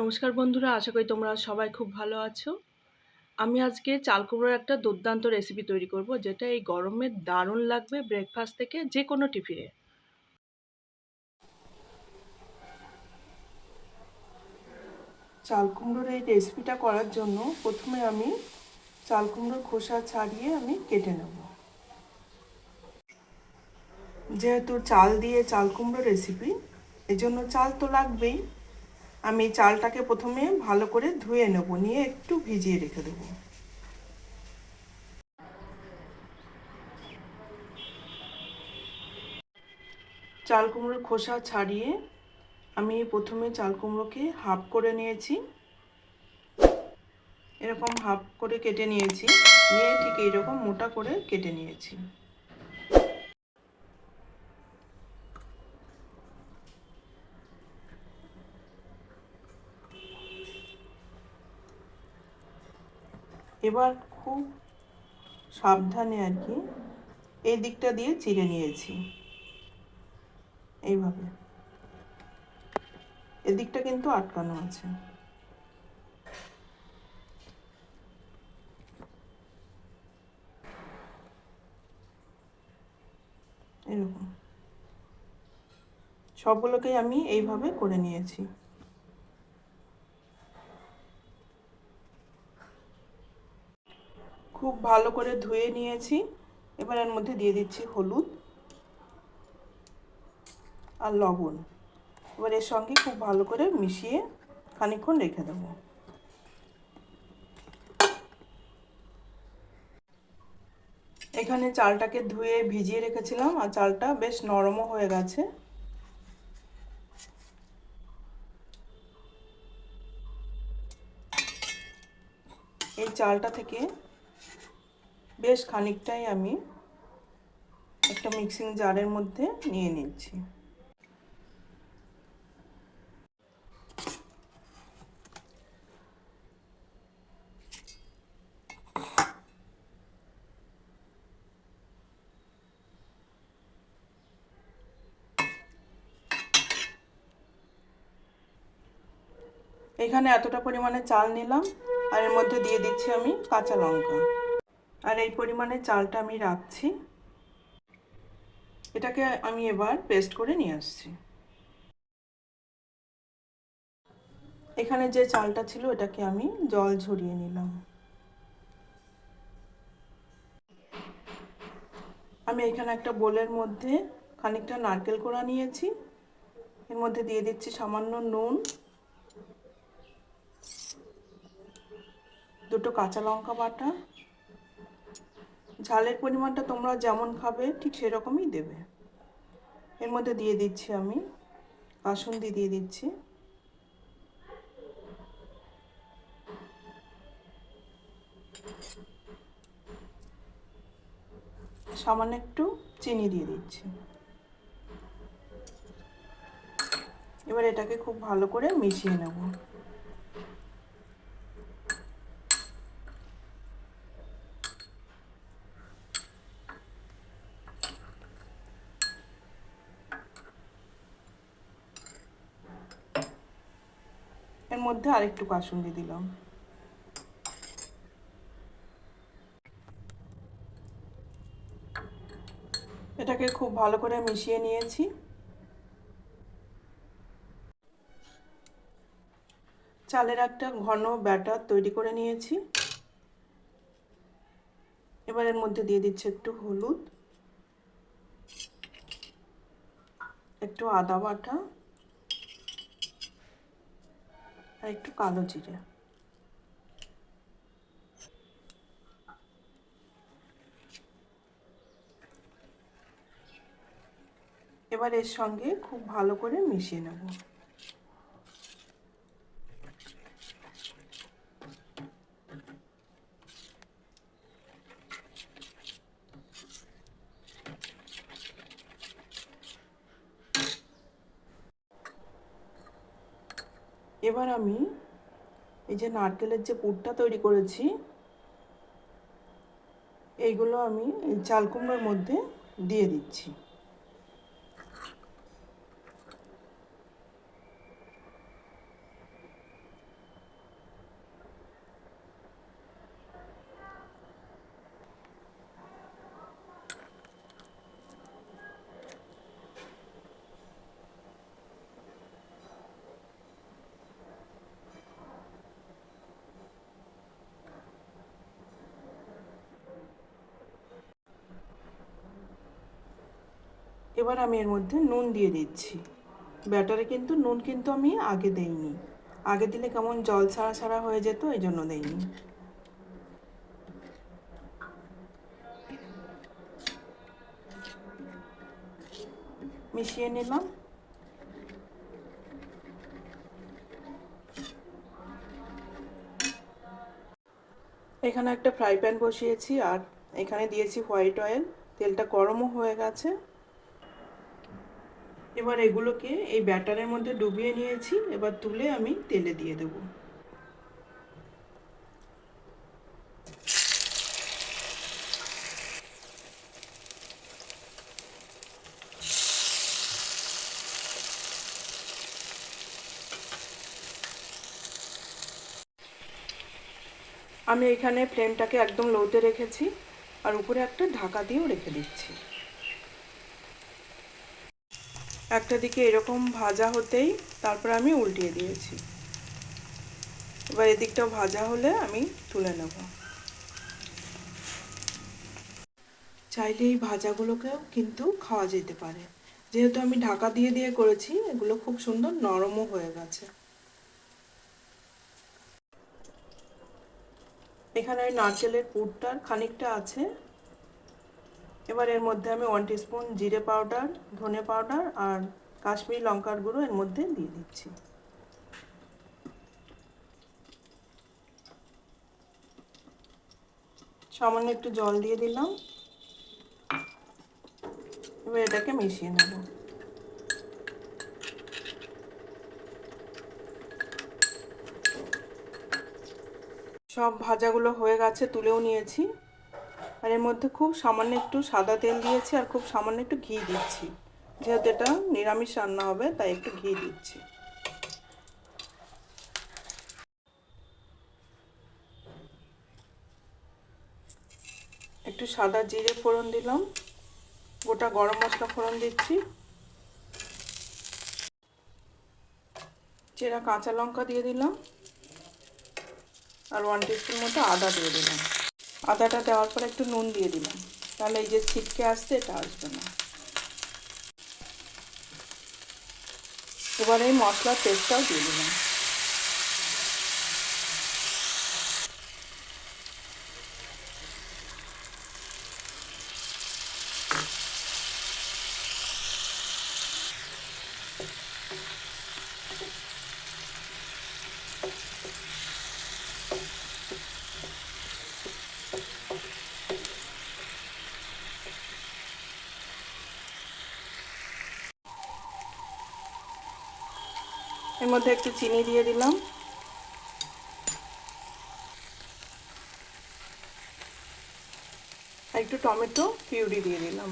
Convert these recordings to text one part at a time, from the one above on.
নমস্কার বন্ধুরা, আশা করি তোমরা সবাই খুব ভালো আছো। আমি আজকে চাল কুমড়োর একটা দুর্দান্ত রেসিপি তৈরি করব, যেটা এই গরমে দারুণ লাগবে ব্রেকফাস্ট থেকে যে কোনো টিফিনে চাল কুমড়োর এই রেসিপিটা করার জন্য প্রথমে আমি চাল কুমড়োর খোসা ছাড়িয়ে আমি কেটে নেব। যেহেতু চাল দিয়ে চাল কুমড়ো রেসিপি এজন্য চাল তো লাগবেই। আমি চালটাকে প্রথমে ভালো করে ধুয়ে নেব, নিয়ে একটু ভিজিয়ে রেখে দেবো। চাল কুমড়োর খোসা ছাড়িয়ে আমি প্রথমে চাল কুমড়োকে হাফ করে নিয়েছি। এরকম হাফ করে কেটে নিয়েছি, নিয়ে ঠিক এইরকম মোটা করে কেটে নিয়েছি। এবার খুব সাবধানে আর কি এই দিকটা দিয়ে চিড়ে নিয়েছি। এইভাবে। এদিকটা কিন্তু আটকানো আছে। এরকম। সবগুলোকেই আমি এইভাবে করে নিয়েছি। খুব ভালো করে ধুয়ে নিয়েছি। এবার এর মধ্যে দিয়ে দিচ্ছি হলুদ আর লবণ। এবার এর সঙ্গে খুব ভালো করে মিশিয়ে খানিক্ষণ রেখে দেব। এখানে চালটাকে ধুয়ে ভিজিয়ে রেখেছিলাম আর চালটা বেশ নরমও হয়ে গেছে। এই চালটা থেকে বেশ খানিকটাই আমি একটা মিক্সিং জারের মধ্যে নিয়ে নিচ্ছি। এখানে এতটা পরিমাণে চাল নিলাম আর এর মধ্যে দিয়ে দিচ্ছি আমি কাঁচা লঙ্কা। আর এই পরিমাণে চালটা আমি রাখছি। এটাকে আমি এবার পেস্ট করে নিয়ে আসছি। এখানে যে চালটা ছিল, এটাকে আমি জল ঝরিয়ে নিলাম। আমি এখানে একটা বোলের মধ্যে খানিকটা নারকেল কোড়া নিয়েছি। এর মধ্যে দিয়ে দিচ্ছি সামান্য নুন। দুটো কাঁচা লঙ্কা বাটা। ঝালের পরিমাণটা তোমরা যেমন খাবে, ঠিক সেরকমই দেবে। এর মধ্যে দিয়ে দিচ্ছি আমি কাসুন্দি দিয়ে দিচ্ছি। সামান্য একটু চিনি দিয়ে দিচ্ছি। এবার এটাকে খুব ভালো করে মিশিয়ে নেব। এর মধ্যে আর আরেকটু কাসুন্দি দিলাম। এটাকে খুব ভালো করে মিশিয়ে নিয়েছি। চালের একটা ঘন ব্যাটার তৈরি করে নিয়েছি। এবার এর মধ্যে দিয়ে দিচ্ছি একটু হলুদ, একটু আদা বাটা আর একটু কালো জিরে। এবার এর সঙ্গে খুব ভালো করে মিশিয়ে নেব। এবার আমি এই যে নারকেলের যে পুরটা তৈরি করেছি, এইগুলো আমি কুমড়োর মধ্যে দিয়ে দিচ্ছি। এবার আমি এর মধ্যে নুন দিয়ে দিচ্ছি। ব্যাটারে কিন্তু নুন কিন্তু আমি আগে দেইনি। আগে দিলে কেমন জল ছাড়া ছাড়া হয়ে যেত এই জন্য দেইনি। মিশিয়ে নিলাম। এখানে একটা ফ্রাই প্যান বসিয়েছি, আর এখানে দিয়েছি হোয়াইট অয়েল। তেলটা গরমও হয়ে গেছে। এবার এগুলোকে এই ব্যাটারের মধ্যে ডুবিয়ে নিয়েছি, এবার তুলে আমি তেলে দিয়ে দেব। আমি এখানে ফ্লেমটাকে একদম লোতে রেখেছি, আর উপরে একটা ঢাকা দিয়েও রেখে দিচ্ছি। একটা দিকে এরকম ভাজা হতেই তারপর আমি উল্টিয়ে দিয়েছি। এবার এদিকটাও ভাজা হলে আমি তুলে নেব। চাইলে এই ভাজাগুলোকেও কিন্তু খাওয়া যেতে পারে। যেহেতু আমি ঢাকা দিয়ে দিয়ে করেছি, এগুলো খুব সুন্দর নরমও হয়ে গেছে। এখানে ওই নারকেলের পুরটার খানিকটা আছে। এবার এর মধ্যে আমি ওয়ান টিস্পুন জিরে পাউডার ধনে পাউডার আর কাশ্মীরি লঙ্কার গুঁড়ো এর মধ্যে দিয়ে দিচ্ছি। সামান্য একটু জল দিয়ে দিলাম। এবার এটাকে মিশিয়ে নেব। সব ভাজাগুলো হয়ে গেছে, তুলেও নিয়েছি। আর এর মধ্যে খুব সামান্য একটু সাদা তেল দিয়েছি আর খুব সামান্য একটু ঘি দিচ্ছি। যেহেতু এটা নিরামিষ রান্না হবে, তাই একটু ঘি দিচ্ছি। একটু সাদা জিরে ফোড়ন দিলাম, গোটা গরম মশলা ফোড়ন দিচ্ছি। চেরা কাঁচা লঙ্কা দিয়ে দিলাম, আর ওয়ান টিস্পুন মতো আদা দিয়ে দিলাম। আদাটা দেওয়ার পর একটু নুন দিয়ে দিলাম। তাহলে এই যে ছিটকে আসছে, এটা আসবে না। এবার এই মশলার পেস্টটাও দিয়ে দিলাম। এর মধ্যে একটু চিনি দিয়ে দিলাম। একটু টমেটো পিউরি দিয়ে দিলাম।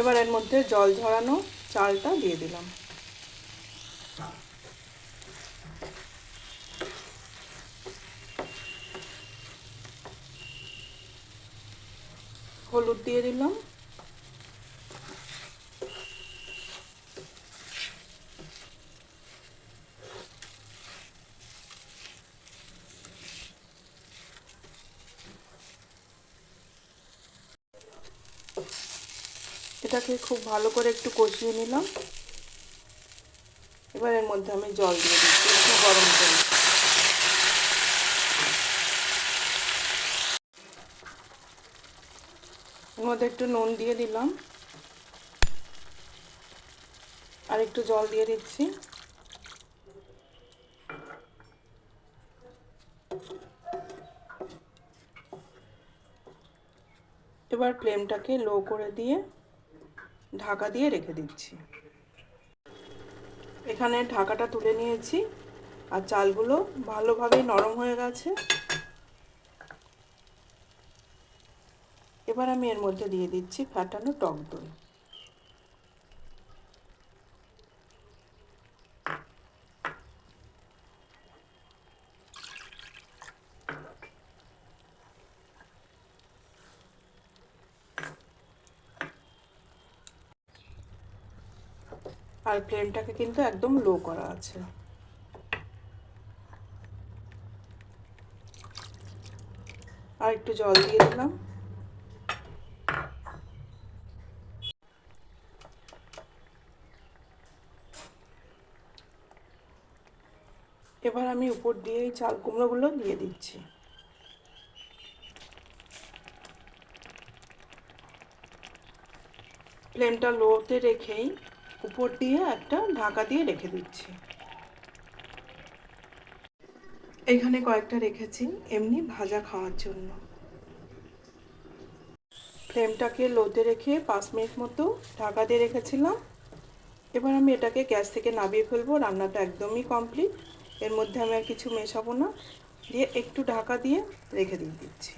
এবার এর মধ্যে জল ঝরানো চালটা দিয়ে দিলাম। হলুদ দিয়ে দিলাম। এটাকে খুব ভালো করে একটু কষিয়ে নিলাম। এবার এর মধ্যে আমি জল দিয়ে দিচ্ছি, একটু গরম করে মধ্যে একটু নুন দিয়ে দিলাম। আর একটু জল দিয়ে দিচ্ছি। এবার ফ্লেমটাকে লো করে দিয়ে ঢাকা দিয়ে রেখে দিচ্ছি। এখানে ঢাকাটা তুলে নিয়েছি। আর চালগুলো ভালোভাবে নরম হয়ে গেছে। এবার আমি এর মধ্যে দিয়ে দিচ্ছি ফাটানো টক দই। আর ফ্লেমটাকে কিন্তু একদম লো করা আছে। আর একটু জল দিয়ে দিলাম। এবার আমি উপর দিয়ে এই চাল কুমড়োগুলো দিয়ে দিচ্ছি। ফ্লেমটা লোতে রেখেই উপর দিয়ে একটা ঢাকা দিয়ে রেখে দিচ্ছি। এখানে কয়েকটা রেখেছি এমনি ভাজা খাওয়ার জন্য। ফ্লেমটাকে লোতে রেখে পাঁচ মিনিট মতো ঢাকা দিয়ে রেখেছিলাম। এবার আমি এটাকে গ্যাস থেকে নামিয়ে ফেলব, রান্নাটা একদমই কমপ্লিট। এর মধ্যে আমি আর কিছু মেশাবো না। দিয়ে একটু ঢাকা দিয়ে রেখে দিয়ে দিচ্ছি।